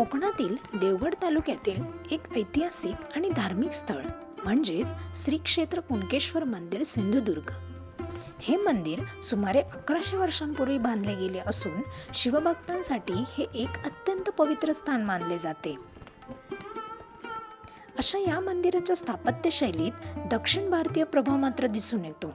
कोकणातील देवगड तालुक्यातील एक ऐतिहासिक आणि धार्मिक स्थळ म्हणजेच श्री क्षेत्र कुणकेश्वर मंदिर सिंधुदुर्ग. हे मंदिर सुमारे अकराशे वर्षांपूर्वी बांधले गेले असून शिवभक्तांसाठी हे एक अत्यंत पवित्र स्थान मानले जाते. अशा या मंदिराच्या स्थापत्यशैलीत दक्षिण भारतीय प्रभाव मात्र दिसून येतो.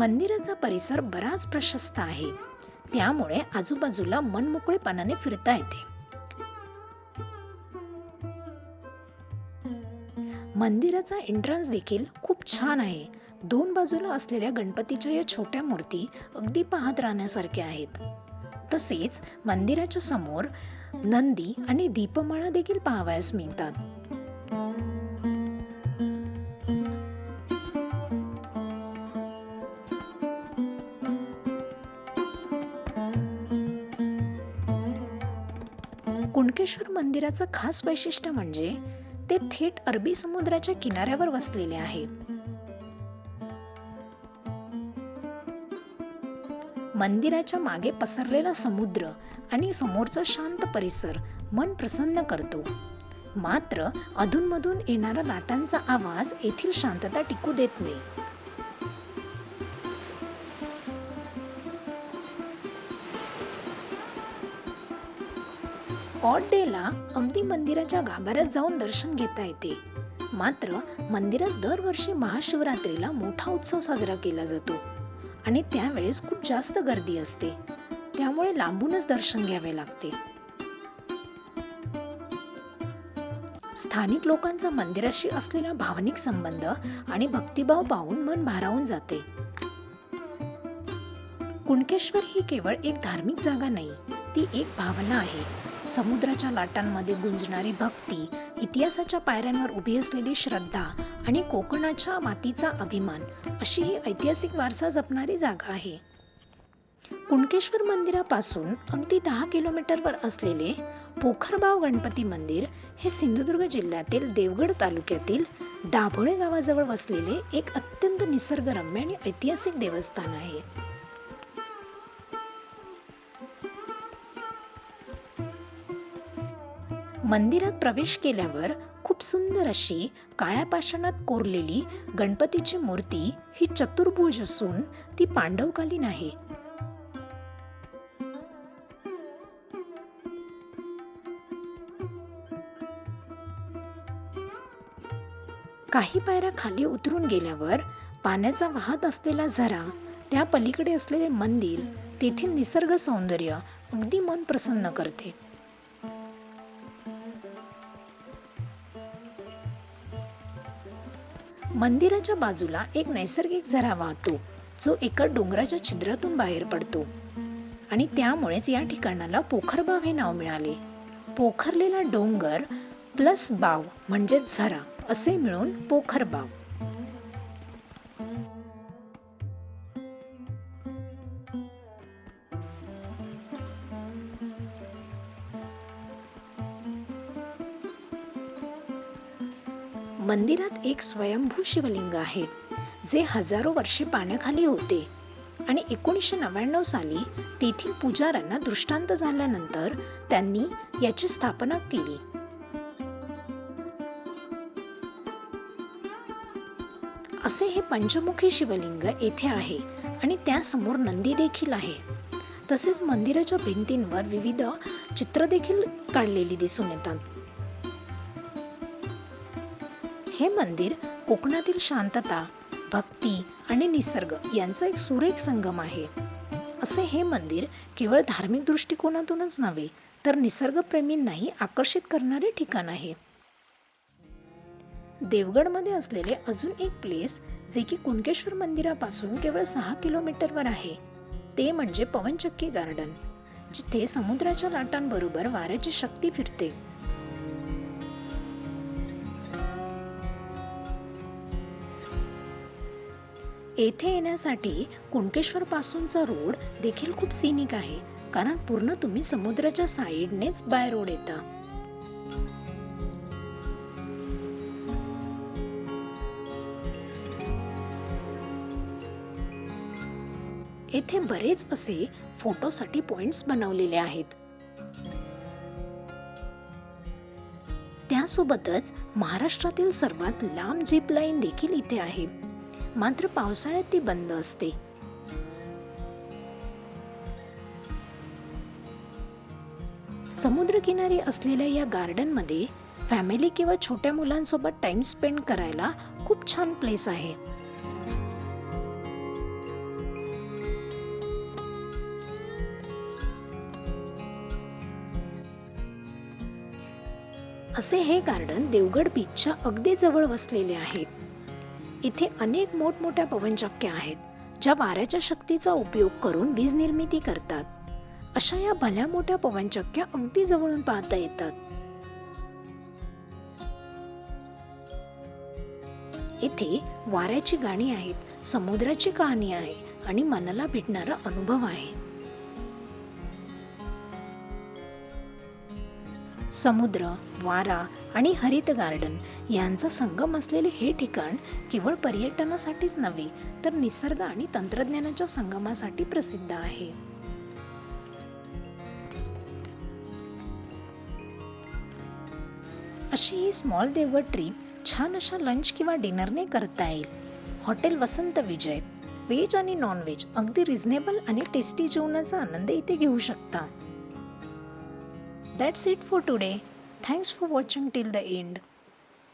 मंदिराचा परिसर बराच प्रशस्त आहे. त्यामुळे आजूबाजूला मनमोकळेपणाने फिरता येते. मंदिराचा एंट्रन्स देखील खूप छान आहे. दोन बाजूला असलेल्या गणपतीच्या या छोट्या मूर्ती अगदी पाहत राहण्यासारख्या आहेत. तसेच मंदिराच्या समोर नंदी आणि दीपमाळा देखील पाहावयास मिळतात. कुणकेश्वर मंदिराचं खास वैशिष्ट्य म्हणजे ते थेट अरबी समुद्राच्या किनाऱ्यावर वसलेले आहे. मंदिराच्या मागे पसरलेला समुद्र आणि समोरचा शांत परिसर मन प्रसन्न करतो. मात्र अधूनमधून येणारा लाटांचा आवाज येथील शांतता टिकू देत नाही. स्कॉट डेला अगदी मंदिराच्या गाभाऱ्यात जाऊन दर्शन घेता येते. मात्र मंदिरात दरवर्षी महाशिवरात्रीला मोठा उत्सव साजरा केला जातो आणि त्यावेळेस खूप जास्त गर्दी असते. त्यामुळे लांबूनच दर्शन घ्यावे लागते. स्थानिक लोकांचा मंदिराशी असलेला भावनिक संबंध आणि भक्तिभाव पाहून मन भारावून जाते. कुणकेश्वर ही केवळ एक धार्मिक जागा नाही ती एक भावना आहे. समुद्राच्या लाटांमध्ये गुंजणारी भक्ती इतिहासाच्या पायऱ्यांवर उभी असलेली श्रद्धा आणि कोकणाच्या मातीचा अभिमान अशी ही ऐतिहासिक वारसा जपणारी जागा आहे. कुणकेश्वर मंदिरापासून अगदी दहा किलोमीटरवर असलेले पोखरबाव गणपती मंदिर हे सिंधुदुर्ग जिल्ह्यातील देवगड तालुक्यातील दाभोळे गावाजवळ वसलेले एक अत्यंत निसर्गरम्य आणि ऐतिहासिक देवस्थान आहे. मंदिरात प्रवेश केल्यावर खूप सुंदर अशी काळ्या पाषाणात कोरलेली गणपतीची मूर्ती ही चतुर्भुज असून ती पांडवकालीन आहे. काही पायऱ्या खाली उतरून गेल्यावर पाण्याचा वाहत असलेला झरा त्या पलीकडे असलेले मंदिर तेथील निसर्ग सौंदर्य अगदी मन प्रसन्न करते. मंदिराच्या बाजूला एक नैसर्गिक झरा वाहतो जो एका डोंगराच्या छिद्रातून बाहेर पडतो. आणि त्यामुळेच या ठिकाणाला पोखरबाव हे नाव मिळाले. पोखरलेला डोंगर प्लस बाव म्हणजेच झरा असे मिळून पोखरबाव. मंदिरात एक स्वयंभू शिवलिंग आहे जे हजारो वर्षे पाण्याखाली होते. आणि एकोणीसशे नव्याण्णव साली तेथील पुजाऱ्यांना दृष्टांत झाल्यानंतर त्यांनी याची स्थापना केली. असे हे पंचमुखी शिवलिंग येथे आहे आणि त्यासमोर नंदी देखील आहे. तसेच मंदिराच्या भिंतींवर विविध चित्र देखील काढलेली दिसून येतात. हे मंदिर कोकणातील शांतता भक्ती आणि निसर्ग यांचा एक सुरेख संगम आहे. असे हे मंदिर केवळ धार्मिक दृष्टिकोनातूनच नव्हे तर निसर्गप्रेमींनाही आकर्षित करणारे ठिकाण आहे. देवगडमध्ये असलेले अजून एक प्लेस जे की कुणकेश्वर मंदिरापासून केवळ सहा किलोमीटरवर आहे ते म्हणजे पवनचक्की गार्डन जिथे समुद्राच्या लाटांबरोबर वाऱ्याची शक्ती फिरते. येथे येण्यासाठी कुणकेश्वरपासूनचा रोड देखील खूप सिनिक आहे. कारण पूर्ण तुम्ही समुद्राच्या साईडनेच बाय रोड येता. येथे बरेच असे फोटोसाठी पॉइंट्स बनवलेले आहेत. त्यासोबतच महाराष्ट्रातील सर्वात लांब जीप लाईन देखील इथे आहे. मात्र पावसाळ्यात ती बंद असते. समुद्रकिनारी असलेल्या या गार्डनमध्ये फॅमिली किंवा छोट्या मुलांसोबत टाइम स्पेंड करायला खूप छान प्लेस आहे. असे हे गार्डन देवगड बीचच्या अगदी जवळ वसलेले आहे. इथे अनेक मोठमोठ्या पवनचक्क्या आहेत ज्या वाऱ्याच्या शक्तीचा उपयोग करून वीज निर्मिती करतात. अशा या भल्या मोठ्या पवनचक्क्या अगदी जवळून पाहता येतात. इथे वाऱ्याची गाणी आहेत समुद्राची कहाणी आहे आणि मनाला भेटणारा अनुभव आहे. समुद्र वारा आणि हरित गार्डन यांचा संगम असलेले हे ठिकाण केवळ पर्यटनासाठीच नव्हे तर निसर्ग आणि तंत्रज्ञानाच्या संगमासाठी प्रसिद्ध आहे. अशी ही स्मॉल देवगड ट्रीप छान अशा लंच किंवा डिनरने करता येईल. हॉटेल वसंत विजय व्हेज आणि नॉन व्हेज अगदी रिझनेबल आणि टेस्टी जेवणाचा आनंद इथे घेऊ शकता. That's it for today. Thanks for watching till the end.